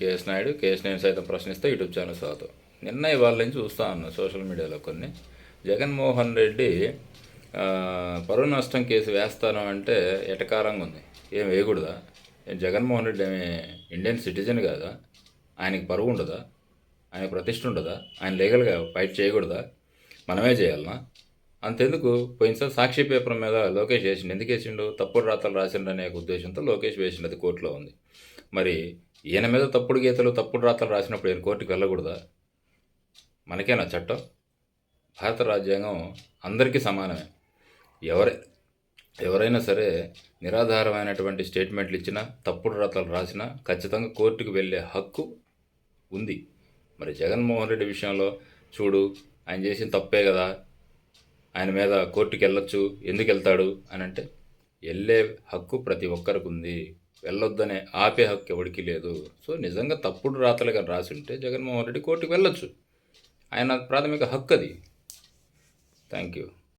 KS Naidu KS నేను సైతం ప్రశ్నిస్తే యూట్యూబ్ ఛానల్ స్వాగతం. నిన్న ఇవాళ నుంచి చూస్తా ఉన్నా సోషల్ మీడియాలో కొన్ని. జగన్మోహన్ రెడ్డి పరువు నష్టం కేసు వేస్తాను అంటే ఎటకారంగా ఉంది. ఏం వేయకూడదా? జగన్మోహన్ రెడ్డి ఏమి ఇండియన్ సిటిజన్ కాదా? ఆయనకి పరువు ఉండదా? ఆయన ప్రతిష్ట ఉండదా? ఆయన లీగల్గా ఫైట్ చేయకూడదా? మనమే చేయాలనా? అంతెందుకు? పోయినసారి సాక్షి పేపర్ మీద లోకేష్ వేసిండు. ఎందుకు వేసిండు? తప్పుడు రాతలు రాసిండు అనే ఉద్దేశంతో లోకేష్ వేసిండు. అది కోర్టులో ఉంది. మరి ఈయన మీద తప్పుడు గీతలు తప్పుడు రాతలు రాసినప్పుడు ఈయన కోర్టుకు వెళ్ళకూడదా? మనకేనా చట్టం? భారత రాజ్యాంగం అందరికీ సమానమే. ఎవరై ఎవరైనా సరే నిరాధారమైనటువంటి స్టేట్మెంట్లు ఇచ్చినా తప్పుడు రాతలు రాసినా ఖచ్చితంగా కోర్టుకు వెళ్ళే హక్కు ఉంది. మరి జగన్మోహన్ రెడ్డి విషయంలో చూడు ఆయన చేసిన తప్పే కదా. ఆయన మీద కోర్టుకి వెళ్ళొచ్చు ఎందుకు వెళ్తాడు అని అంటే వెళ్ళే హక్కు ప్రతి ఒక్కరికి ఉంది. వెళ్ళొద్దనే ఆపే హక్కు ఎవరికి లేదు. సో నిజంగా తప్పుడు రాతలుగా రాసి ఉంటే జగన్మోహన్ రెడ్డి కోర్టుకు వెళ్ళొచ్చు. ఆయన ప్రాథమిక హక్కు అది. Thank you.